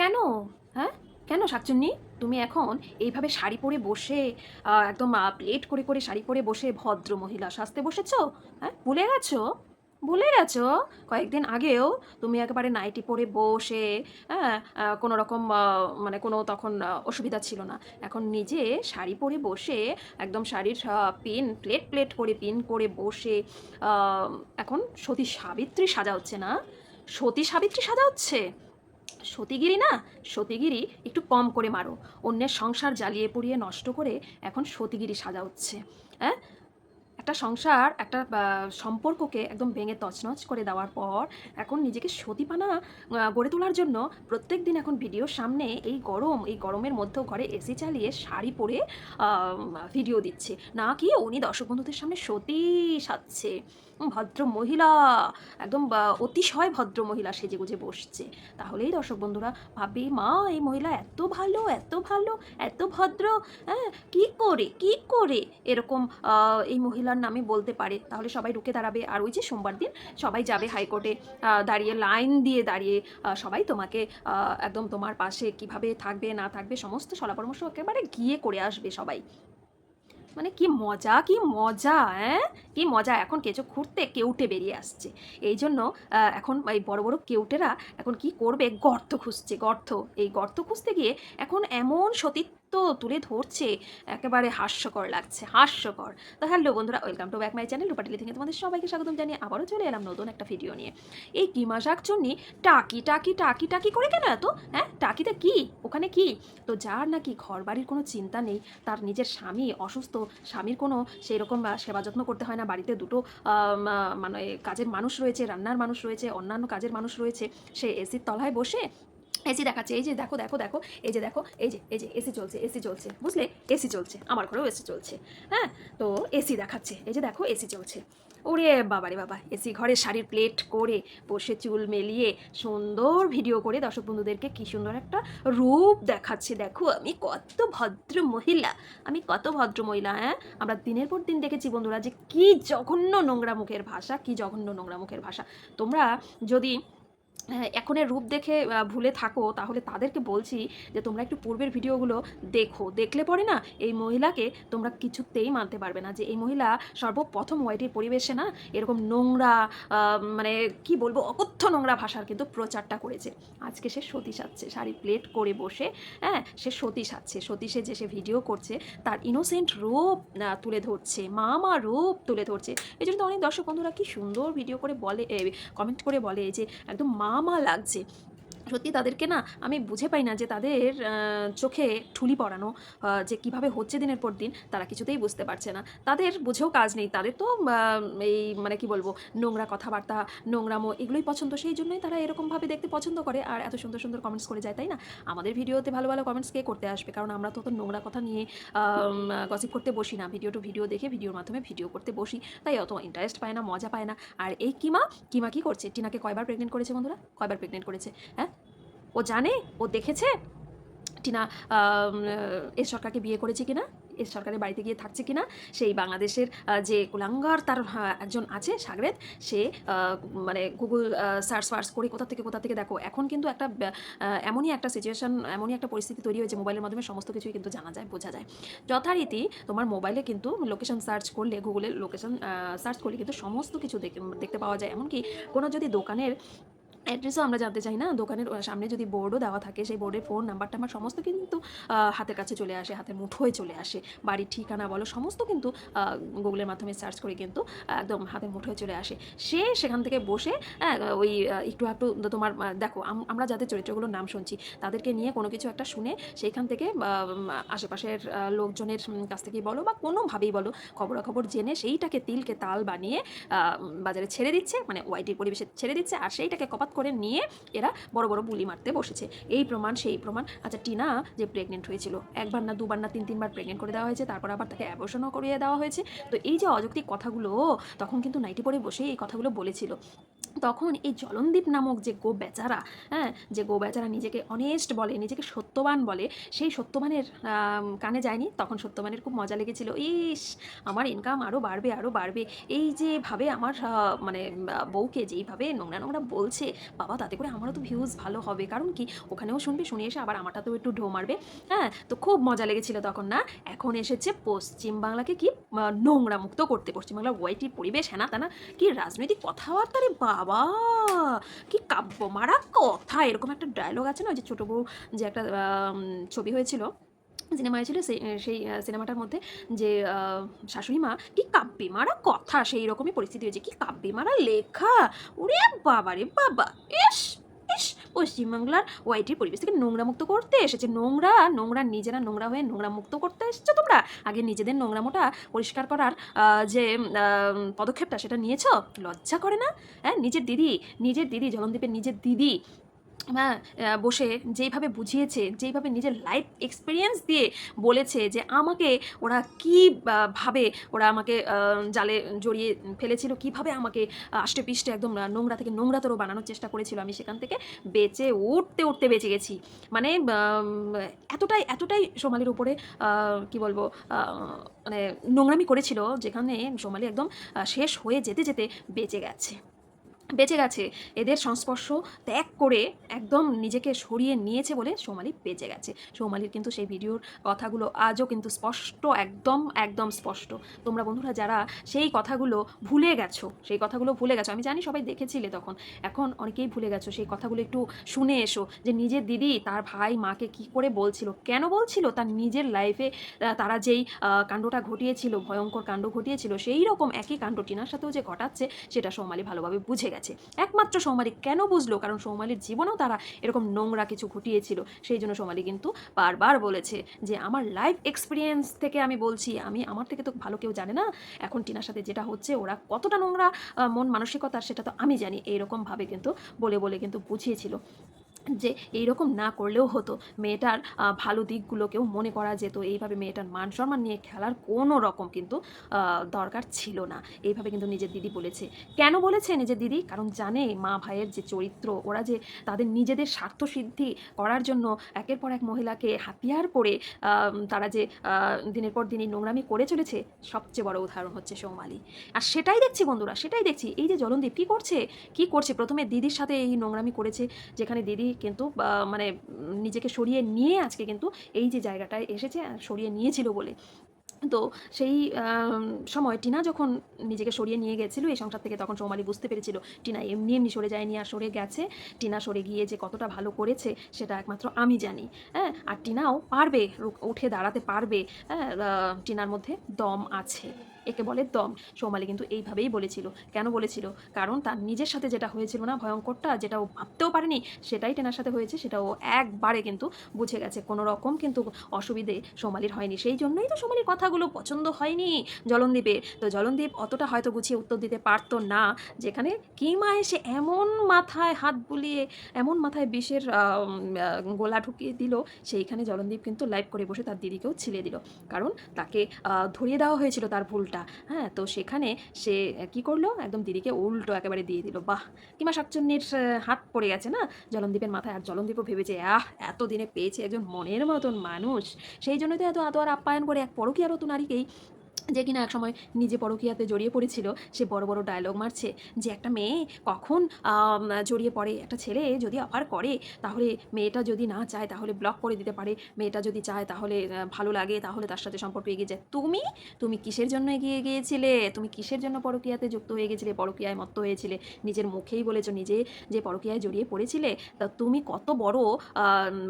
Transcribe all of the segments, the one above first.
কেন? হ্যাঁ? কেন শাকচুন্নি? তুমি এখন এইভাবে শাড়ি পরে বসে একদম প্লেট করে করে শাড়ি পরে বসে ভদ্র মহিলা সাজতে বসেছো? হ্যাঁ? ভুলে গেছো? ভুলে গেছো? কয়েকদিন আগেও তুমি একেবারে নাইটি পরে বসে হ্যাঁ কোনো রকম মানে কোনো তখন অসুবিধা ছিল না। এখন নিজে শাড়ি পরে বসে, একদম শাড়ির পিন প্লেট প্লেট করে পিন করে বসে এখন সতী সাবিত্রী সাজা হচ্ছে না? সতী সাবিত্রী সাজা হচ্ছে? সতীগিরি না? সতীগিরি একটু কম করে মারো। অন্যের সংসার জ্বালিয়ে পুড়িয়ে নষ্ট করে এখন সতীগিরি সাজা হচ্ছে। হ্যাঁ একটা সংসার, একটা সম্পর্ককে একদম ভেঙে তছনছ করে দেওয়ার পর এখন নিজেকে সতীপানা গড়ে তোলার জন্য প্রত্যেক দিন এখন ভিডিওর সামনে এই গরম, এই গরমের মধ্যে ঘরে এসি চালিয়ে শাড়ি পরে ভিডিও দিচ্ছে। না কি উনি দর্শক বন্ধুদের সামনে সতী সাজছে। ভদ্র মহিলা। একদম অতিশয় ভদ্র মহিলা সেজে গুজে বসছে। তাহলেই দর্শক বন্ধুরা ভাববে মা, এই মহিলা এত ভালো এত ভালো, এত ভদ্র হ্যাঁ কি করে কি করে? এরকম এই মহিলার নামে বলতে পারে। তাহলে সবাই রুখে দাঁড়াবে। আর ওই যে সোমবার দিন সবাই যাবে হাইকোর্টে দাঁড়িয়ে লাইন দিয়ে দাঁড়িয়ে সবাই তোমাকে একদম তোমার পাশে কীভাবে থাকবে, না থাকবে, সমস্ত সলা পরামর্শ একেবারে গিয়ে করে আসবে সবাই। মানে কি মজা কি মজা হ্যাঁ কি মজা, এখন কেঁচো খুঁড়তে কেউটে বেরিয়ে আসছে। এই জন্য এখন এই বড় বড় কেউটেরা এখন কি করবে? গর্ত খুঁজছে, গর্ত। এই গর্ত খুঁজতে গিয়ে এখন এমন সতীত্ব তুলে ধরছে, একেবারে হাস্যকর লাগছে, হাস্যকর। তো হ্যালো বন্ধুরা welcome to back my channel Rupatili থেকে তোমাদের সবাইকে স্বাগতম জানিয়ে আবারও চলে এলাম নতুন একটা ভিডিও নিয়ে। এই কিমা শাক চন্নি? টাকি টাকি টাকি টাকি করে কেন এত? হ্যাঁ টাকিতে কি? ওখানে কি? তো যার নাকি ঘর বাড়ির কোনো চিন্তা নেই, তার নিজের স্বামী অসুস্থ, স্বামীর কোনো সেই রকম সেবা যত্ন করতে হয় না, বাড়িতে দুটো মানে কাজের মানুষ রয়েছে, রান্নার মানুষ রয়েছে, অন্যান্য কাজের মানুষ রয়েছে, সে এসির তলায় বসে এসি দেখাচ্ছে, এই যে দেখো দেখো দেখো, এই যে দেখো, এই যে এই যে এসি চলছে এসি চলছে, বুঝলে? এসি চলছে, আমার ঘরেও এসি চলছে হ্যাঁ? তো এসি দেখাচ্ছে, এই যে দেখো এসি চলছে। ওরে বাবারে বাবা এসি ঘরে শাড়ির প্লেট করে বসে চুল মেলিয়ে সুন্দর ভিডিও করে দর্শক বন্ধুদেরকে কী সুন্দর একটা রূপ দেখাচ্ছে। দেখো, আমি কত ভদ্র মহিলা, আমি কত ভদ্র মহিলা হ্যাঁ? আমরা দিনের পর দিন দেখেছি বন্ধুরা যে কী জঘন্য নোংরা মুখের ভাষা, কী জঘন্য নোংরা মুখের ভাষা। তোমরা যদি এখনের রূপ দেখে ভুলে থাকো। তাহলে তাদেরকে বলছি যে, তোমরা একটু পূর্বের ভিডিওগুলো দেখো। দেখলে পরে না, এই মহিলাকে তোমরা কিছুতেই মানতে পারবে না। যে, এই মহিলা সর্বপ্রথম ওয়াইটির পরিবেশে না, এরকম নোংরা মানে কি বলব, অকথ্য নোংরা ভাষার কিন্তু প্রচারটা করেছে। আজকে সে সতী সাজছে শাড়ি প্লেট করে বসে হ্যাঁ সে সতী সাজছে সতীশে যে সে ভিডিও করছে, তার ইনোসেন্ট রূপ তুলে ধরছে মা মা রূপ তুলে ধরছে। এই জন্য তো অনেক দর্শক বন্ধুরা কি সুন্দর ভিডিও করে বলে কমেন্ট করে বলে যে, একদম মা মা লাগছে। সত্যি তাদেরকে না আমি বুঝে পাই না যে তাদের চোখে ঠুলি পড়ানো যে কীভাবে হচ্ছে দিনের পর দিন, তারা কিছুতেই বুঝতে পারছে না। তাদের বুঝেও কাজ নেই। তাদের তো এই মানে কি বলব, নোংরা কথাবার্তা, নোংরামো এগুলোই পছন্দ, সেই জন্যই তারা এরকমভাবে দেখতে পছন্দ করে। আর এত সুন্দর সুন্দর কমেন্টস করে যায়, তাই না? আমাদের ভিডিওতে ভালো ভালো কমেন্টস কে করতে আসবে? কারণ আমরা তো তো নোংরা কথা নিয়ে গসিপ করতে বসি না। ভিডিও টু ভিডিও দেখে ভিডিওর মাধ্যমে ভিডিও করতে বসি। তাই অত ইন্টারেস্ট পায় না, মজা পায় না। আর এই কিমা কিমা কি করছে? টিনাকে কয়বার প্রেগনেন্ট করেছে বন্ধুরা? কয়বার প্রেগনেন্ট করেছে? হ্যাঁ? ও জানে? ও দেখেছে? টিনা এস সরকারকে বিয়ে করেছে কিনা? এস সরকারের বাড়িতে গিয়ে থাকছে কিনা? সেই বাংলাদেশের যে কুলাঙ্গার তার একজন আছে, সাগরেদ, সে মানে গুগল সার্চ ফার্চ করে কোথা থেকে কোথা থেকে দেখো। এখন কিন্তু একটা এমনই একটা সিচুয়েশন এমনই একটা পরিস্থিতি তৈরি হয়েছে মোবাইলের মাধ্যমে, সমস্ত কিছুই কিন্তু জানা যায়, বোঝা যায়। যথারীতি তোমার মোবাইলে কিন্তু লোকেশন সার্চ করলে, গুগলে লোকেশন সার্চ করলে কিন্তু সমস্ত কিছু দেখে- দেখতে পাওয়া যায়। এমনকি কোনো যদি দোকানের অ্যাড্রেসও আমরা জানতে চাই না। দোকানের সামনে যদি বোর্ডও দেওয়া থাকে, সেই বোর্ডের ফোন নাম্বারটা আমার সমস্ত কিন্তু হাতের কাছে চলে আসে, হাতের মুঠোয় চলে আসে। বাড়ির ঠিকানা বলো, সমস্ত কিন্তু গুগলের মাধ্যমে সার্চ করে কিন্তু একদম হাতের মুঠোয় চলে আসে। সে সেখান থেকে বসে ওই একটু একটু তোমার দেখো, আম- আমরা যাদের চরিত্রগুলোর নাম শুনছি, তাদেরকে নিয়ে কোনো কিছু একটা শুনে সেইখান থেকে আশেপাশের লোকজনের কাছ থেকেই বলো, বা কোনোভাবেই বলো, খবরাখবর জেনে সেইটাকে তিলকে তাল বানিয়ে বাজারে ছেড়ে দিচ্ছে মানে ওয়াইটির পরিবেশে ছেড়ে দিচ্ছে, আর সেইটাকে কপাত করে নিয়ে এরা বড় বড় বুলি মারতে বসেছে। এই প্রমাণ, সেই প্রমাণ। আচ্ছা টিনা যে প্রেগনেন্ট হয়েছিল, একবার না দুবার না তিন তিনবার প্রেগনেন্ট করে দেওয়া হয়েছে, তারপর আবার তাকে অ্যাবর্শনও করিয়ে দেওয়া হয়েছে। তো এই যে অযৌক্তিক কথাগুলো, তখন কিন্তু নাইটি পরে বসে এই কথাগুলো বলেছিল। তখন এই জলনদীপ নামক যে গো বেচারা হ্যাঁ যে গো বেচারা নিজেকে অনেস্ট বলে, নিজেকে সত্যবান বলে, সেই সত্যবানের কানে যায়নি। তখন সত্যবানের খুব মজা লেগেছিল। ইস, আমার ইনকাম আরও বাড়বে আরও বাড়বে। এই যে ভাবে আমার মানে বউকে যেইভাবে নোংরা নোংরা বলছে, বাবা, তাতে করে আমারও তো ভিউজ ভালো হবে। কারণ কি? ওখানেও শুনবে, শুনে এসে আবার আমারটা তো একটু ঢো মারবে। হ্যাঁ তো খুব মজা লেগেছিল তখন, না? এখন এসেছে পশ্চিমবাংলাকে কি নোংরা মুক্ত করতে। পশ্চিমবাংলার ওয়াইটির পরিবেশ হ্যানা তানা কি রাজনৈতিক কথাবার্তা রে বাবা কি কাব্য মারা কথা এরকম একটা ডায়লগ আছে না? যে ছোটো বউ যে একটা ছবি হয়েছিল সিনেমা হয়েছিল, সেই সিনেমাটার মধ্যে যে শাশুড়ি মা, কি কাব্যে মারা কথা? সেই রকমই পরিস্থিতি হয়েছে। কি কাব্যে মারা লেখা? ওরে বাবা রে বাবা! এস পশ্চিমবাংলার ওয়াইটির পরিবেশ থেকে নোংরা মুক্ত করতে এসেছে। নোংরা নোংরা, নিজেরা নোংরা হয়ে নোংরা মুক্ত করতে এসেছ তোমরা? আগে নিজেদের নোংরামোটা পরিষ্কার করার যে পদক্ষেপটা সেটা নিয়েছো? লজ্জা করে না? হ্যাঁ নিজের দিদি নিজের দিদি, জলনদীপের নিজের দিদি হ্যাঁ বসে যেইভাবে বুঝিয়েছে, যেইভাবে নিজের লাইফ এক্সপিরিয়েন্স দিয়ে বলেছে যে আমাকে ওরা কী ভাবে, ওরা আমাকে জালে জড়িয়ে ফেলেছিল, কীভাবে আমাকে আষ্টে পিষ্টে একদম নোংরা থেকে নোংরাতরও বানানোর চেষ্টা করেছিল, আমি সেখান থেকে বেঁচে উঠতে উঠতে বেঁচে গেছি। মানে এতটাই এতটাই সোমালির উপরে কি বলব মানে নোংরামি করেছিল, যেখানে সোমালি একদম শেষ হয়ে যেতে যেতে বেঁচে গেছে। বেঁচে গেছে। এদের সংস্পর্শ ত্যাগ করে একদম নিজেকে সরিয়ে নিয়েছে বলে সোমালি বেঁচে গেছে। সোমালির কিন্তু সেই ভিডিওর কথাগুলো আজও কিন্তু স্পষ্ট, একদম একদম স্পষ্ট। তোমরা বন্ধুরা যারা সেই কথাগুলো ভুলে গেছো, সেই কথাগুলো ভুলে গেছো, আমি জানি সবাই দেখেছিলে তখন, এখন অনেকেই ভুলে গেছো, সেই কথাগুলো একটু শুনে এসো যে নিজের দিদি তার ভাই মাকে কি করে বলছিল, কেন বলছিল? তার নিজের লাইফে তারা যেই কাণ্ডটা ঘটিয়েছিল, ভয়ঙ্কর কাণ্ড ঘটিয়েছিল, সেই রকম একই কাণ্ড টিনার সাথেও যে ঘটাচ্ছে, সেটা সৌমালি ভালোভাবে বুঝে গেছে। একমাত্র সৌমালি কেন বুঝলো? কারণ সৌমালির জীবনেও তারা এরকম নোংরা কিছু ঘটিয়েছিল। সেই জন্য সৌমালি কিন্তু বারবার বলেছে যে, আমার লাইফ এক্সপিরিয়েন্স থেকে আমি বলছি, আমি আমার থেকে তো ভালো কেউ জানে না। এখন টিনার সাথে যেটা হচ্ছে, ওরা কতটা নোংরা মন মানসিকতা, সেটা তো আমি জানি। এইরকমভাবে কিন্তু বলে বলে কিন্তু বুঝিয়েছিল। যে এইরকম না করলেও হতো। মেয়েটার ভালো দিকগুলোকেও মনে করা যেত। এইভাবে মেয়েটার মান সম্মান নিয়ে খেলার কোনো রকম কিন্তু দরকার ছিল না। এইভাবে কিন্তু নিজের দিদি বলেছে। কেন বলেছে নিজের দিদি? কারণ জানে মা ভাইয়ের যে চরিত্র, ওরা যে তাদের নিজেদের স্বার্থ সিদ্ধি করার জন্য একের পর এক মহিলাকে হাতিয়ার করে তারা যে দিনের পর দিন এই নোংরামি করে চলেছে, সবচেয়ে বড় উদাহরণ হচ্ছে সৌমালি। আর সেটাই দেখছি বন্ধুরা, সেটাই দেখছি। এই যে জলনদীপ কী করছে? কি করছে? প্রথমে দিদির সাথে এই নোংরামি করেছে, যেখানে দিদি কিন্তু মানে নিজেকে সরিয়ে নিয়ে আজকে কিন্তু এই যে জায়গাটায় এসেছে সরিয়ে নিয়েছিল বলে। তো সেই সময় টিনা যখন নিজেকে সরিয়ে নিয়ে গেছিল, এই সংসার থেকে তখন সৌমালি বুঝতে পেরেছিল, টিনা এমনি এমনি সরে যায়নি আর সরে গেছে। টিনা সরে গিয়ে যে কতটা ভালো করেছে, সেটা একমাত্র আমি জানি। হ্যাঁ আর টিনাও পারবে উঠে দাঁড়াতে পারবে হ্যাঁ টিনার মধ্যে দম আছে। একে বলে দম। সৌমালি কিন্তু এইভাবেই বলেছিল। কেন বলেছিল? কারণ তার নিজের সাথে যেটা হয়েছিল না, ভয়ঙ্করটা, যেটা ও ভাবতেও পারেনি, সেটাই টেনার সাথে হয়েছে, সেটা ও একবারে কিন্তু বুঝে গেছে। কোনো রকম কিন্তু অসুবিধে সোমালির হয়নি। সেই জন্যই তো সোমালির কথাগুলো পছন্দ হয়নি জলনদীপের। তো জলনদীপ অতটা হয়তো গুছিয়ে উত্তর দিতে পারতো না। যেখানে কিমা এসে এমন মাথায় হাত বুলিয়ে, এমন মাথায় বিষের গোলা ঢুকিয়ে দিল, সেইখানে জলনদীপ কিন্তু লাইভ করে বসে তার দিদিকেও ছিলে দিল। কারণ তাকে ধরিয়ে দেওয়া হয়েছিল তার ভুলটা। হ্যাঁ তো সেখানে সে কি করল? একদম দিদিকে উল্টো একেবারে দিয়ে দিল। বাহ! কিমা শাকচুন্নির হাত পড়ে গেছে না? জলনদীপের মাথায় আর জলনদীপও ভেবেছে, আহ, এতদিনে পেয়েছে একজন মনের মতন মানুষ। সেই জন্যই তো এত আদর আপ্যায়ন করে এক পরকীয়া নারীকেই যে কিনা একসময় নিজে পরকীয়াতে জড়িয়ে পড়েছিল, সে বড় বড় ডায়লগ মারছে যে একটা মেয়ে কখন জড়িয়ে পড়ে, একটা ছেলে যদি অফার করে, তাহলে মেয়েটা যদি না চায় তাহলে ব্লক করে দিতে পারে, মেয়েটা যদি চায় তাহলে ভালো লাগে, তাহলে তার সাথে সম্পর্ক এগিয়ে যায়। তুমি? তুমি কিসের জন্য এগিয়ে গিয়েছিলে? তুমি কিসের জন্য পরকীয়াতে যুক্ত হয়ে গেছিলে, পরকীয়ায় মত্ত হয়েছিলে? নিজের মুখেই বলেছ নিজে যে পরকীয়ায় জড়িয়ে পড়েছিলে, তা তুমি কত বড়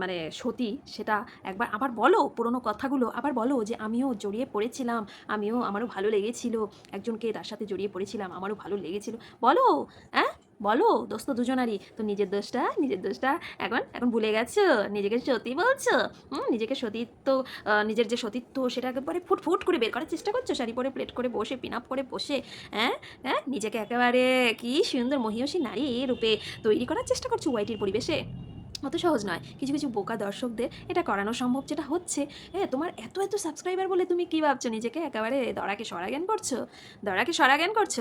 মানে সতী সেটা একবার আবার বলো, পুরোনো কথাগুলো আবার বলো যে আমিও জড়িয়ে পড়েছিলাম আমিও, আমারও ভালো লেগেছিল। একজনকে তার সাথে জড়িয়ে পড়েছিলাম, আমারও ভালো লেগেছিল। বলো হ্যাঁ বলো, দোস্ত দুজনারই। তো নিজের দোষটা নিজের দোষটা এখন এখন ভুলে গেছো? নিজেকে সতী বলছো? হুম, নিজেকে সতীত্ব নিজের যে সতীত্ব সেটা একেবারে ফুট ফুট করে বের করার চেষ্টা করছ? শাড়ি পরে প্লেট করে বসে পিন আপ করে বসে হ্যাঁ হ্যাঁ নিজেকে একেবারে কি সুন্দর মহিষী নারী রূপে তৈরি করার চেষ্টা করছ? ওয়াইটির পরিবেশে? অত সহজ নয়। কিছু কিছু বোকা দর্শকদের এটা করানো সম্ভব যেটা হচ্ছে হ্যাঁ তোমার এত এত সাবস্ক্রাইবার বলে তুমি কী ভাবছ? নিজেকে একেবারে দড়াকে সরাজ্ঞান করছ? দড়াকে সরাজ্ঞান করছ?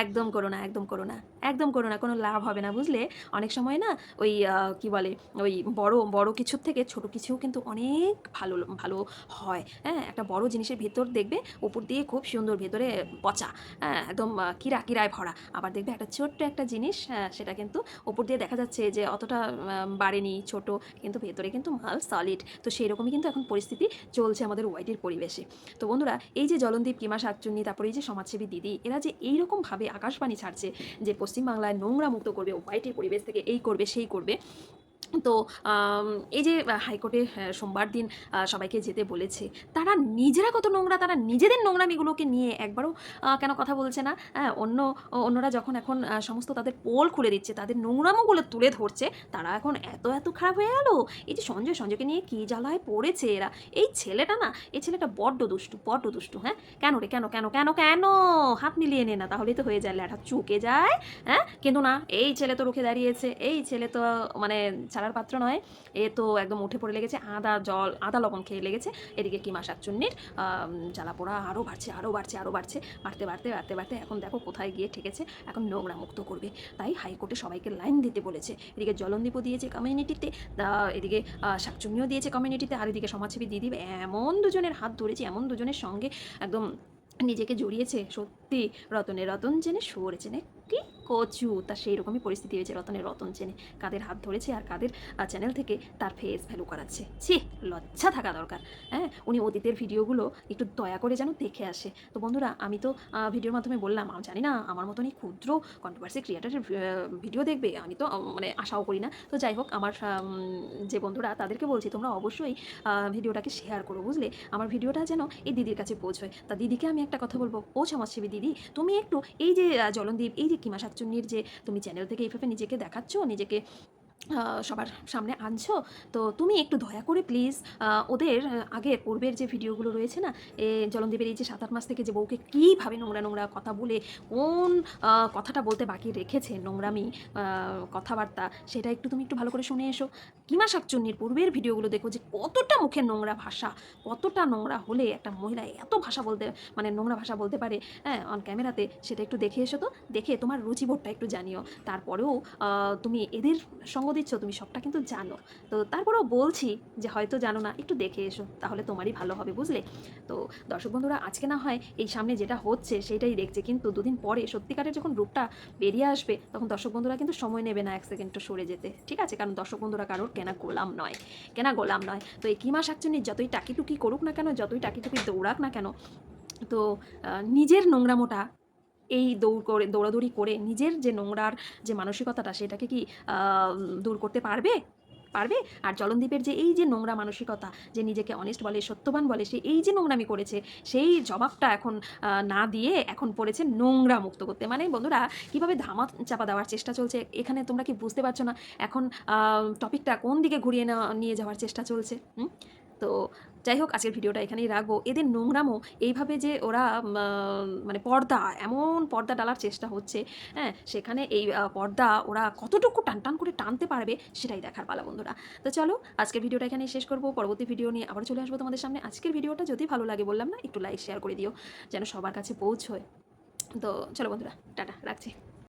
একদম করো না একদম করো না একদম করো না কোনো লাভ হবে না বুঝলে? অনেক সময় না ওই কি বলে ওই বড় বড় কিছুর থেকে ছোট কিছুও কিন্তু অনেক ভালো ভালো হয় হ্যাঁ? একটা বড় জিনিসের ভেতর দেখবে উপর দিয়ে খুব সুন্দর ভেতরে পচা হ্যাঁ? একদম কিরা কিরায় ভরা। আবার দেখবে একটা ছোট্ট একটা জিনিস হ্যাঁ, সেটা কিন্তু উপর দিয়ে দেখা যাচ্ছে যে অতটা আহ, বাড়েনি ছোট, কিন্তু ভেতরে কিন্তু মাল সলিড তো সেই রকমই কিন্তু এখন পরিস্থিতি চলছে আমাদের ওয়াইটির পরিবেশে। তো বন্ধুরা, এই যে জলনদীপ, কিমা শাকচুন্নি, তারপরে এই যে সমাজসেবী দিদি, এরা যে এইরকমভাবে আকাশবাণী ছাড়ছে যে পশ্চিমবাংলায় নোংরা মুক্ত করবে, ওয়াইটের পরিবেশ থেকে এই করবে, সেই করবে তো এই যে হাইকোর্টে আহ, সোমবার দিন সবাইকে যেতে বলেছে তারা নিজেরা কত নোংরা তারা নিজেদের নোংরামিগুলোকে নিয়ে একবারও কেন কথা বলছে না? হ্যাঁ অন্য অন্যরা যখন এখন সমস্ত তাদের পোল খুলে দিচ্ছে তাদের নোংরামোগুলো তুলে ধরছে তারা এখন এত এত খারাপ হয়ে গেল? এই যে সঞ্জয় সঞ্জয়কে নিয়ে কী জ্বালায় পড়েছে এরা? এই ছেলেটা না এই ছেলেটা বড্ড দুষ্টু বড্ড দুষ্টু হ্যাঁ? কেন রে কেন কেন কেন কেন? হাত মিলিয়ে নে না তাহলেই তো হয়ে যায় ল্যাঠা চুকে যায় হ্যাঁ? কিন্তু না এই ছেলে তো রুখে দাঁড়িয়েছে এই ছেলে তো মানে ছাড়ার পাত্র নয়। এ তো একদম উঠে পড়ে লেগেছে, আদা, জল, আদা, লবণ খেয়ে লেগেছে। এদিকে কিমা শাকচুন্নির জ্বালা পোড়া আরও বাড়ছে আরও বাড়ছে আরও বাড়ছে। বাড়তে বাড়তে বাড়তে বাড়তে এখন দেখো কোথায় গিয়ে ঠেকেছে, এখন নোংরা মুক্ত করবে। তাই হাইকোর্টে সবাইকে লাইন দিতে বলেছে। এদিকে জলনদীপও দিয়েছে কমিউনিটিতে এদিকে শাকচুন্নিও দিয়েছে কমিউনিটিতে, আর এদিকে সমাজসেবী দিদি এমন দুজনের হাত ধরেছে, এমন দুজনের সঙ্গে একদম নিজেকে জড়িয়েছে। সত্যি, রতনে রতন চেনে শুয়োরে চেনে কচু, তা সেই রকমই পরিস্থিতি হয়েছে রতনের রতন চেনে। কাদের হাত ধরেছে আর কাদের চ্যানেল থেকে তার ফেস ভ্যালু করাচ্ছে। ছি, লজ্জা থাকা দরকার। হ্যাঁ উনি অতীতের ভিডিওগুলো একটু দয়া করে যেন দেখে আসে। তো বন্ধুরা, আমি তো ভিডিওর মাধ্যমে বললাম, আমি জানি না, আমার মতনই ক্ষুদ্র কন্ট্রোভার্সি ক্রিয়েটারের ভিডিও দেখবে। আমি তো মানে আশাও করি না। তো যাই হোক, আমার যে বন্ধুরা তাদেরকে বলছি, তোমরা অবশ্যই ভিডিওটাকে শেয়ার করো, বুঝলে? আমার ভিডিওটা যেন এই দিদির কাছে পৌঁছয়। তা দিদিকে আমি একটা কথা বলব। ও সমাজসেবী দিদি, তুমি একটু এই যে জলনদীপ, এই যে কিমা শাকচুন্নির যে তুমি চ্যানেল থেকে এইভাবে নিজেকে দেখাচ্ছ নিজেকে সবার সামনে আনছো। তো তুমি একটু দয়া করে প্লিজ ওদের আগে পূর্বের যে ভিডিওগুলো রয়েছে না, এ জলনদীপের এই যে সাত, আট মাস থেকে যে বউকে কীভাবে নোংরা নোংরা কথা বলে, কোন কথাটা বলতে বাকি রেখেছে নোংরামি কথাবার্তা, সেটা একটু তুমি একটু ভালো করে শুনে এসো। কিমা শাকচুন্নির পূর্বের ভিডিওগুলো দেখো যে কতটা মুখে নোংরা ভাষা, কতটা নোংরা হলে একটা মহিলা এত ভাষা বলতে মানে নোংরা ভাষা বলতে পারে হ্যাঁ অন ক্যামেরাতে সেটা একটু দেখে এসো তো, দেখে তোমার রুচিবোধটা একটু জানিও। তারপরেও তুমি এদের সঙ্গ দিচ্ছ, তুমি সবটা কিন্তু জানো। তো তারপরেও বলছি যে হয়তো জানো না, একটু দেখে এসো, তাহলে তোমারই ভালো হবে, বুঝলে? তো দর্শক বন্ধুরা, আজকে না হয় এই সামনে যেটা হচ্ছে, সেটাই দেখছে। কিন্তু দুদিন পরে সত্যিকারের যখন রূপটা বেরিয়ে আসবে, তখন দর্শক বন্ধুরা কিন্তু সময় নেবে না এক সেকেন্ডটা সরে যেতে। ঠিক আছে? কারণ দর্শক বন্ধুরা কারোর কেনা গোলাম নয়। কেনা গোলাম নয়। তো এই কিমা শাকচুনি যতই টাকিটুকি করুক না কেন, যতই টাকিটুকি দৌড়াক না কেন, তো নিজের নোংরামোটা এই দৌড় করে, দৌড়াদৌড়ি করে নিজের যে নোংরার যে মানসিকতাটা সেটাকে কি দূর করতে পারবে? পারবে? আর জলনদীপের যে এই যে নোংরা মানসিকতা, যে নিজেকে অনেস্ট বলে, সত্যবান বলে, সে এই যে নোংরামি করেছে, সেই জবাবটা এখন না দিয়ে এখন পড়েছে নোংরা মুক্ত করতে। মানে বন্ধুরা, কীভাবে ধামা চাপা দেওয়ার চেষ্টা চলছে, এখানে তোমরা কি বুঝতে পারছ না? এখন টপিকটা কোন দিকে ঘুরিয়ে নিয়ে যাওয়ার চেষ্টা চলছে? হুম? তো যাই হোক আজকের ভিডিওটা এখানেই রাখব। এদের নোংরামো এইভাবে যে ওরা মানে পর্দা, এমন পর্দা ডালার চেষ্টা হচ্ছে হ্যাঁ? সেখানে এই পর্দা ওরা কতটুকু টান টান করে টানতে পারবে সেটাই দেখার পালা, বন্ধুরা। তো চলো, আজকের ভিডিওটা এখানেই শেষ করব। পরবর্তী ভিডিও নিয়ে আবার চলে আসব তোমাদের সামনে। আজকের ভিডিওটা যদি ভালো লাগে বললাম না, একটু লাইক শেয়ার করে দিও, যেন সবার কাছে পৌঁছয়। তো চলো, বন্ধুরা, টাটা, রাখছি।